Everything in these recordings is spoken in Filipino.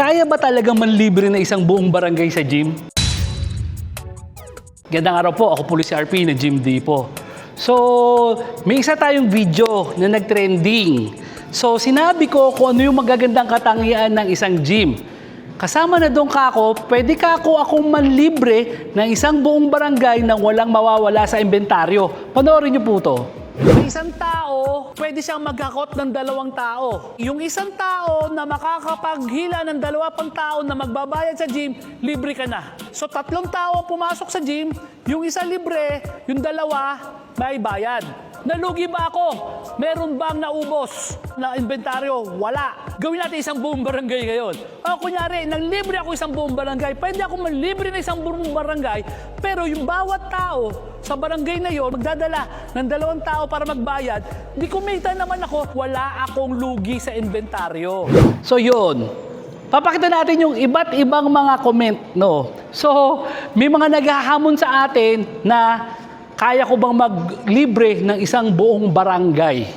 kaya ba talaga manlibre na isang buong barangay sa gym? Gandang araw po, ako po si RP na Gym D po. So, may isa tayong video na nag-trending. So, sinabi ko kung ano yung magagandang katangian ng isang gym. Kasama na doon ka ako, pwede ka ako akong manlibre ng isang buong barangay nang walang mawawala sa inventaryo. Panoorin niyo po to. Isang tao, pwede siyang magkakot ng dalawang tao. Yung isang tao na makakapaghila ng dalawa pang tao na magbabayad sa gym, libre ka na. So tatlong tao pumasok sa gym, yung isa libre, yung dalawa may bayad. Nalugi ba ako? Meron bang naubos na inventaryo? Wala. Gawin natin isang buong barangay ngayon. O kunyari, nang libre ako isang buong barangay, pwede ako manlibre na isang buong barangay, pero yung bawat tao sa barangay na yon magdadala ng dalawang tao para magbayad, di kumita naman ako, wala akong lugi sa inventaryo. So yun, Papakita natin yung iba't ibang mga comment, no? So, may mga naghahamon sa atin na kaya ko bang maglibre ng isang buong barangay?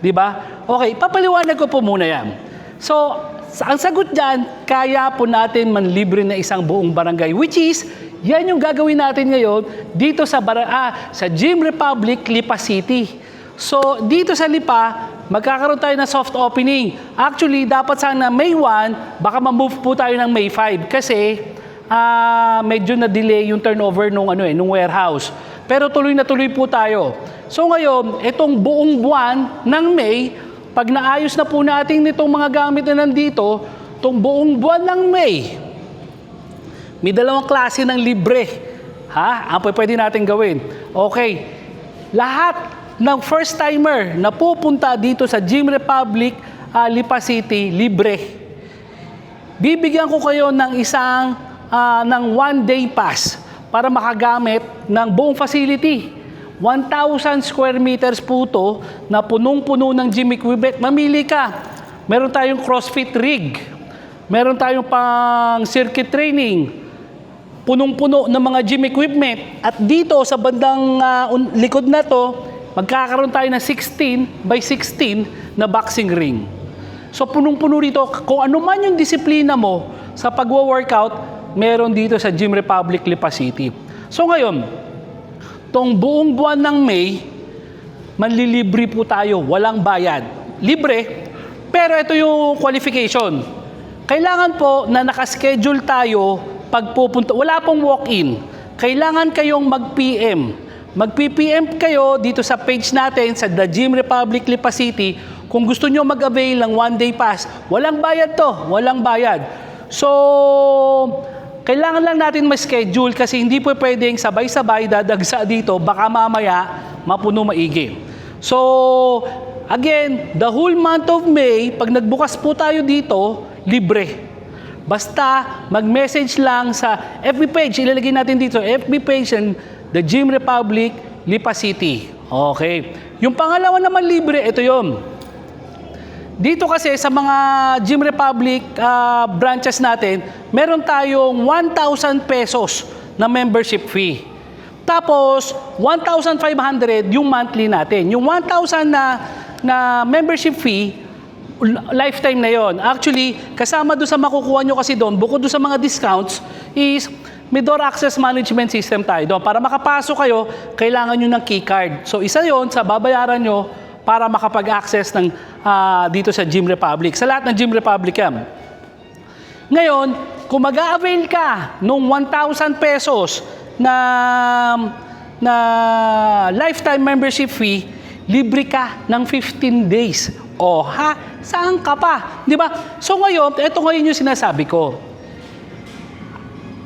Di ba? Okay, papaliwanag ko po muna yan. So, ang sagot dyan, kaya po natin manlibre na isang buong barangay, which is, yan yung gagawin natin ngayon dito sa, bara- ah, sa Gym Republic, Lipa City. So, dito sa Lipa, magkakaroon tayo ng soft opening. Actually, dapat sana May 1, baka ma-move po tayo ng May 5 kasi ah, medyo na-delay yung turnover nung ano eh, nung warehouse. Pero tuloy na tuloy po tayo. So ngayon, itong buong buwan ng May, pag naayos na po natin nitong mga gamit na nandito, itong buong buwan ng May, may dalawang klase ng libre. Ha? Ang pwede natin gawin. Okay. Lahat ng first timer na pupunta dito sa Gym Republic, ah, Lipa City, libre. Bibigyan ko kayo ng isang ah, ng one day pass para makagamit ng buong facility. 1,000 square meters po to na punong-puno ng gym equipment. Mamili ka. Meron tayong CrossFit rig. Meron tayong pang circuit training punong-puno ng mga gym equipment. At dito sa bandang un- likod na to, magkakaroon tayo ng 16 by 16 na boxing ring. So punong-puno rito, kung ano man yung disiplina mo sa pagwo-workout, meron dito sa Gym Republic Lipa City. So ngayon, tong buong buwan ng May, manlilibre po tayo, walang bayad. Libre, pero ito yung qualification. Kailangan po na nakaschedule tayo pag pupunta. Wala pong walk-in. Kailangan kayong mag-PM. Mag-PPM kayo dito sa page natin sa The Gym Republic Lipa City kung gusto nyo mag-avail ng one day pass. Walang bayad to. Walang bayad. So, kailangan lang natin ma-schedule kasi hindi po pwedeng sabay-sabay dadagsa dito. Baka mamaya mapuno maigi. So, again, the whole month of May, pag nagbukas po tayo dito, libre. Basta mag-message lang sa FB page, ilalagay natin dito, FB page and the Gym Republic, Lipa City. Okay. Yung pangalawa naman libre, ito yon. Dito kasi sa mga Gym Republic ah, branches natin, meron tayong 1,000 pesos na membership fee. Tapos, 1,500 yung monthly natin. Yung 1,000 na, na membership fee, lifetime na yon. Actually, kasama doon sa makukuha nyo kasi doon, bukod doon sa mga discounts, is may door access management system tayo doon. Para makapasok kayo, kailangan nyo ng keycard. So, isa yon sa babayaran nyo para makapag-access ng ah, dito sa Gym Republic. Sa lahat ng Gym Republic yan. Ngayon, kung mag-avail ka nung 1,000 pesos na, na lifetime membership fee, libre ka ng 15 days. O ha, saan ka pa? Di ba? So ngayon, ito ngayon yung sinasabi ko.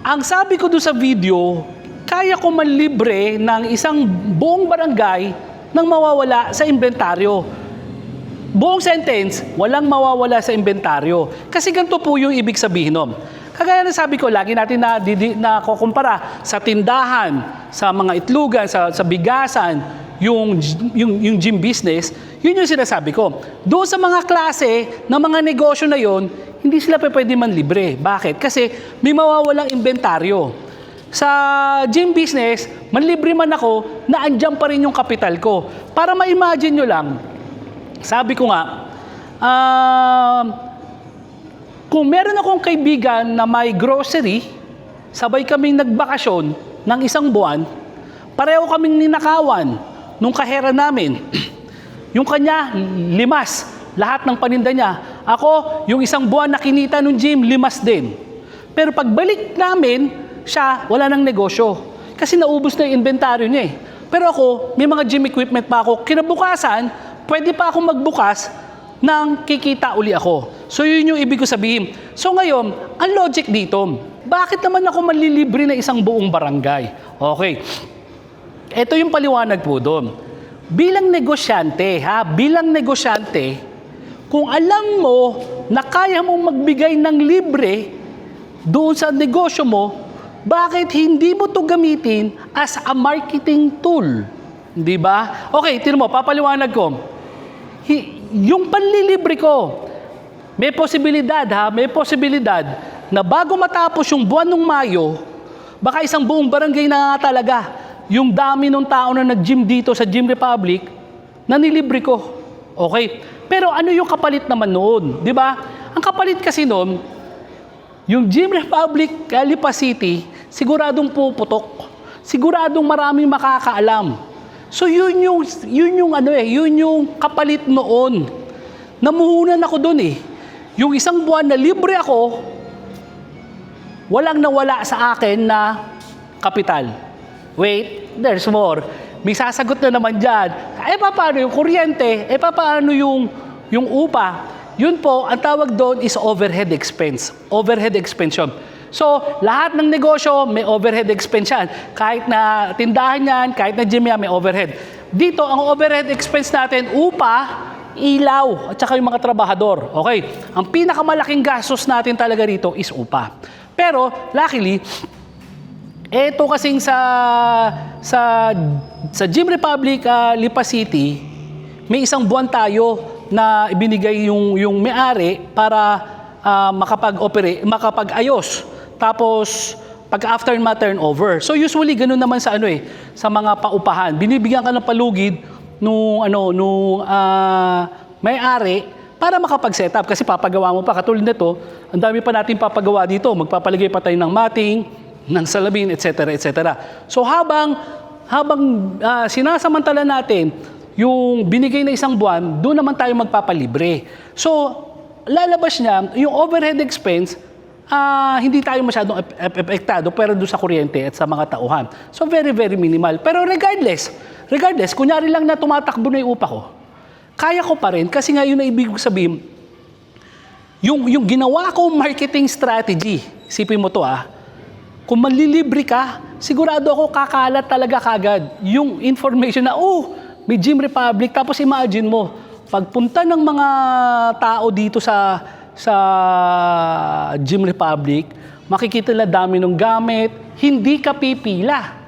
Ang sabi ko doon sa video, kaya ko man libre ng isang buong barangay nang mawawala sa inventaryo. Buong sentence, walang mawawala sa inventaryo. Kasi ganito po yung ibig sabihin nun. Kagaya na sabi ko, lagi natin na, didi, na kukumpara sa tindahan, sa mga itlugan, sa, sa bigasan, yung, yung, yung gym business, yun yung sinasabi ko. Doon sa mga klase ng mga negosyo na yon, hindi sila pa pwede man libre. Bakit? Kasi may mawawalang inventaryo. Sa gym business, manlibre man ako, na andyan pa rin yung kapital ko. Para ma-imagine nyo lang, sabi ko nga, um, kung meron akong kaibigan na may grocery, sabay kaming nagbakasyon ng isang buwan, pareho kaming ninakawan nung kahera namin. yung kanya, limas, lahat ng paninda niya. Ako, yung isang buwan na kinita nung gym, limas din. Pero pagbalik namin, siya, wala nang negosyo. Kasi naubos na yung inventaryo niya eh. Pero ako, may mga gym equipment pa ako. Kinabukasan, pwede pa akong magbukas nang kikita uli ako. So yun yung ibig ko sabihin. So ngayon, ang logic dito, bakit naman ako manlilibre na isang buong barangay? Okay. Ito yung paliwanag po doon. Bilang negosyante, ha, bilang negosyante, kung alam mo na kaya mong magbigay ng libre doon sa negosyo mo, bakit hindi mo to gamitin as a marketing tool? Di ba? Okay, tino mo, papaliwanag ko. Yung panlilibre ko, may posibilidad ha, may posibilidad na bago matapos yung buwan ng Mayo, baka isang buong barangay na nga talaga yung dami ng tao na nag-gym dito sa Gym Republic, na nilibre ko. Okay? Pero ano yung kapalit naman noon? Di ba? Ang kapalit kasi noon, yung Gym Republic, Calipa City, siguradong puputok. Siguradong maraming makakaalam. So yun yung, yun yung ano eh, yun yung kapalit noon. Namuhunan ako doon eh. Yung isang buwan na libre ako, walang nawala sa akin na kapital. Wait, there's more. May sasagot na naman dyan. Eh, paano yung kuryente? Eh, paano yung, yung upa? Yun po, ang tawag doon is overhead expense. Overhead expense yun. So, lahat ng negosyo may overhead expense yan. Kahit na tindahan yan, kahit na gym yan, may overhead. Dito, ang overhead expense natin, upa, ilaw, at saka yung mga trabahador. Okay? Ang pinakamalaking gastos natin talaga rito is upa. Pero, luckily, eto kasing sa sa sa Gym Republic ah, Lipa City, may isang buwan tayo na ibinigay yung yung may-ari para ah, makapag-operate, makapag-ayos. Tapos pag after ma turnover. So usually ganun naman sa ano eh, sa mga paupahan. Binibigyan ka ng palugid nung ano nung ah, may-ari para makapag-set up kasi papagawa mo pa katulad nito, ang dami pa natin papagawa dito. Magpapalagay pa tayo ng matting, ng salamin, etc. etc. So habang habang ah, sinasamantala natin yung binigay na isang buwan, doon naman tayo magpapalibre. So lalabas niya yung overhead expense ah, hindi tayo masyadong ep- ep- epektado pero doon sa kuryente at sa mga tauhan. So very very minimal. Pero regardless, regardless, kunyari lang na tumatakbo na yung upa ko, kaya ko pa rin kasi nga yun na ibig sabihin, yung, yung ginawa kong marketing strategy, sipin mo to ah, kung manlilibre ka, sigurado ako kakalat talaga kagad yung information na, oh, may Gym Republic. Tapos imagine mo, pagpunta ng mga tao dito sa sa Gym Republic, makikita nila dami ng gamit, hindi ka pipila.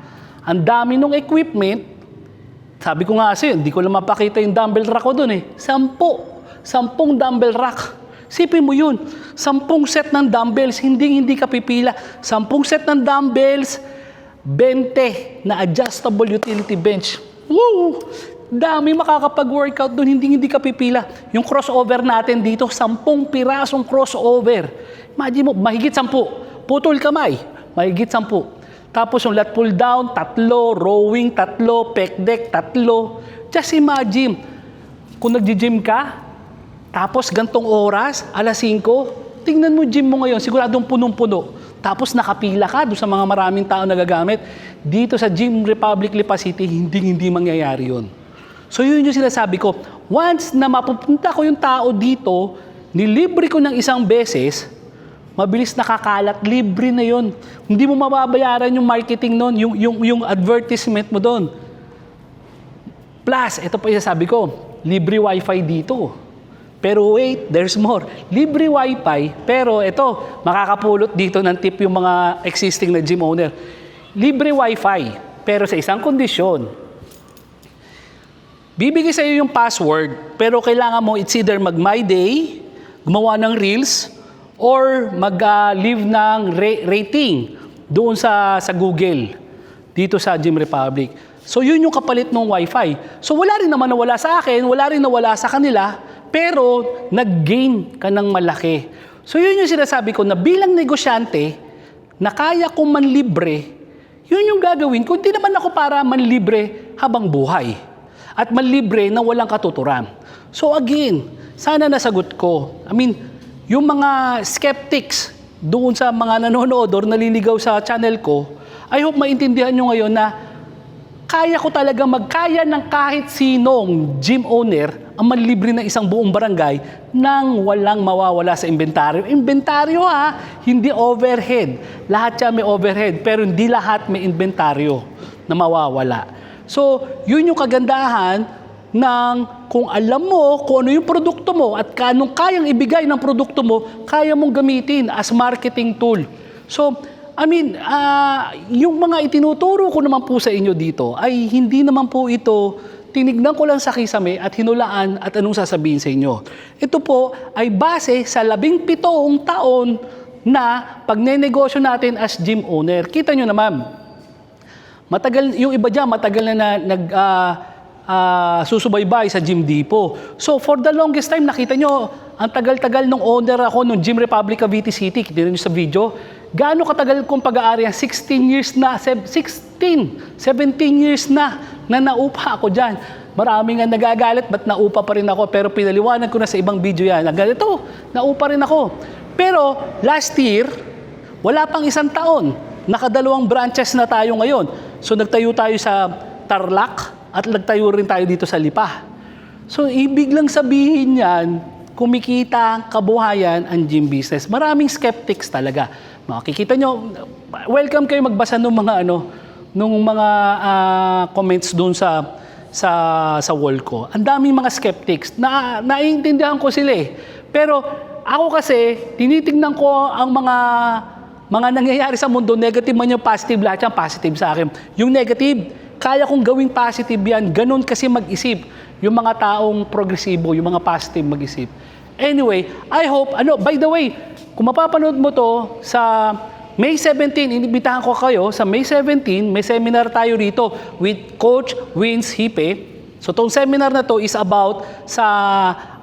Ang dami ng equipment, sabi ko nga sa'yo, hindi ko lang mapakita yung dumbbell rack ko doon eh. Sampo. Sampung dumbbell rack. Sipin mo yun. Sampung set ng dumbbells, hindi hindi ka pipila. Sampung set ng dumbbells, 20 na adjustable utility bench. Woo! Dami makakapag-workout doon, hindi hindi ka pipila. Yung crossover natin dito, sampung pirasong crossover. Imagine mo, mahigit sampu. Putol kamay, mahigit sampu. Tapos yung lat pull down, tatlo, rowing, tatlo, pec deck, tatlo. Just imagine, kung nag-gym ka, tapos gantong oras, alas 5, tingnan mo gym mo ngayon, siguradong punong-puno. Tapos nakapila ka doon sa mga maraming tao nagagamit. Dito sa Gym Republic Lipa City, hindi hindi mangyayari yun. So yun yung sinasabi ko. Once na mapupunta ko yung tao dito, nilibre ko ng isang beses, mabilis nakakalat, libre na yon. Hindi mo mababayaran yung marketing nun, yung, yung, yung advertisement mo doon. Plus, ito pa yung sabi ko, libre wifi dito. Pero wait, there's more. Libre wifi, pero ito, makakapulot dito ng tip yung mga existing na gym owner. Libre wifi, pero sa isang kondisyon, Bibigay sa iyo yung password, pero kailangan mo it's either mag My Day, gumawa ng Reels, or mag-leave ng ra- rating doon sa, sa Google, dito sa Gym Republic. So yun yung kapalit ng Wi-Fi. So wala rin naman nawala sa akin, wala rin nawala sa kanila, pero nag-gain ka ng malaki. So yun yung sinasabi ko na bilang negosyante, na kaya kong manlibre, yun yung gagawin ko. Hindi naman ako para manlibre habang buhay. At manlibre na walang katuturan. So again, sana nasagot ko. I mean, yung mga skeptics doon sa mga nanonood or naliligaw sa channel ko, I hope maintindihan nyo ngayon na kaya ko talaga magkaya ng kahit sinong gym owner ang manlibre ng isang buong barangay nang walang mawawala sa inventaryo. Inventaryo ha, hindi overhead. Lahat siya may overhead, pero hindi lahat may inventaryo na mawawala. So, yun yung kagandahan ng kung alam mo kung ano yung produkto mo at kanong kayang ibigay ng produkto mo, kaya mong gamitin as marketing tool. So, I mean, ah, yung mga itinuturo ko naman po sa inyo dito ay hindi naman po ito tinignan ko lang sa kisame at hinulaan at anong sasabihin sa inyo. Ito po ay base sa labing pitong taon na pagnenegosyo natin as gym owner. Kita nyo naman, matagal, yung iba dyan, matagal na, na nag, ah, ah, susubaybay sa Gym Depot. So for the longest time, nakita nyo, ang tagal-tagal nung owner ako nung Gym Republic Cavite City, kita nyo sa video, gaano katagal kong pag-aari 16 years na, sev- 16, 17 years na, na naupa ako dyan. Maraming nga nagagalit, ba't naupa pa rin ako? Pero pinaliwanag ko na sa ibang video yan. Ganito, naupa rin ako. Pero last year, wala pang isang taon. Nakadalawang branches na tayo ngayon. So nagtayo tayo sa Tarlac at nagtayo rin tayo dito sa Lipa. So ibig lang sabihin yan, kumikita ang kabuhayan ang gym business. Maraming skeptics talaga. Makikita nyo, welcome kayo magbasa ng mga ano, nung mga ah, comments doon sa sa sa wall ko. Ang daming mga skeptics. Na naiintindihan ko sila eh. Pero ako kasi tinitingnan ko ang mga mga nangyayari sa mundo, negative man yung positive, lahat yan positive sa akin. Yung negative, kaya kong gawing positive yan. Ganun kasi mag-isip. Yung mga taong progresibo, yung mga positive mag-isip. Anyway, I hope, ano, by the way, kung mapapanood mo to sa May 17, inibitahan ko kayo sa May 17, may seminar tayo rito with Coach Vince Hipe. So, itong seminar na to is about sa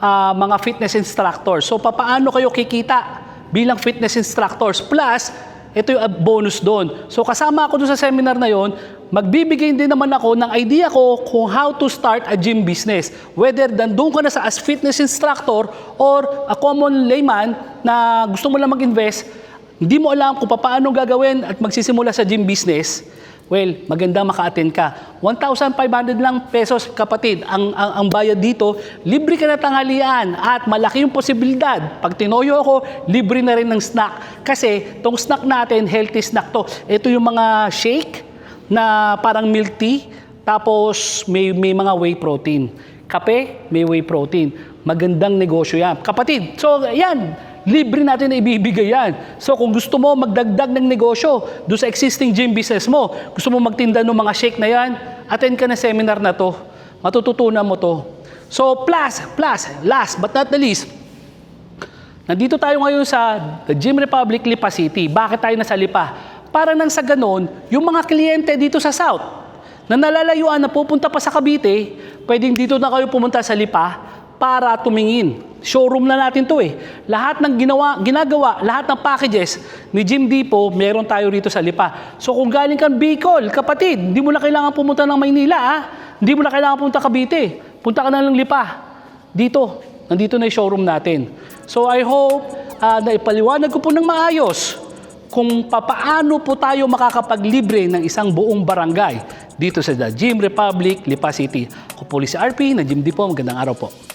ah, mga fitness instructors. So, papaano kayo kikita bilang fitness instructors? Plus, ito yung bonus doon. So, kasama ako doon sa seminar na yon, magbibigay din naman ako ng idea ko kung how to start a gym business. Whether doon ka na sa as fitness instructor or a common layman na gusto mo lang mag-invest, hindi mo alam kung paano gagawin at magsisimula sa gym business, well, maganda maka-attend ka. 1,500 lang pesos kapatid ang, ang, ang bayad dito. Libre ka na tanghalian at malaki yung posibilidad. Pag tinoyo ako, libre na rin ng snack. Kasi tong snack natin, healthy snack to. Ito yung mga shake na parang milk tea, tapos may, may mga whey protein. Kape, may whey protein. Magandang negosyo yan. Kapatid, so yan, libre natin na ibibigay yan. So kung gusto mo magdagdag ng negosyo do sa existing gym business mo, gusto mo magtinda ng mga shake na yan, attend ka na seminar na to. Matututunan mo to. So plus, plus, last but not the least, Nandito tayo ngayon sa The Gym Republic, Lipa City. Bakit tayo nasa Lipa? Para nang sa ganon, yung mga kliyente dito sa South, na nalalayuan na pupunta pa sa Cavite, pwedeng dito na kayo pumunta sa Lipa para tumingin. Showroom na natin to eh. Lahat ng ginawa, ginagawa, lahat ng packages ni Gym Depot, meron tayo rito sa Lipa. So kung galing kang Bicol, kapatid, hindi mo na kailangan pumunta ng Maynila ah. Hindi mo na kailangan pumunta Cavite. Punta ka na lang Lipa. Dito, nandito na yung showroom natin. So I hope ah, na ipaliwanag ko po ng maayos kung papaano po tayo makakapaglibre ng isang buong barangay dito sa The Gym Republic, Lipa City. Ako po si RP, na Gym Depot. Magandang araw po.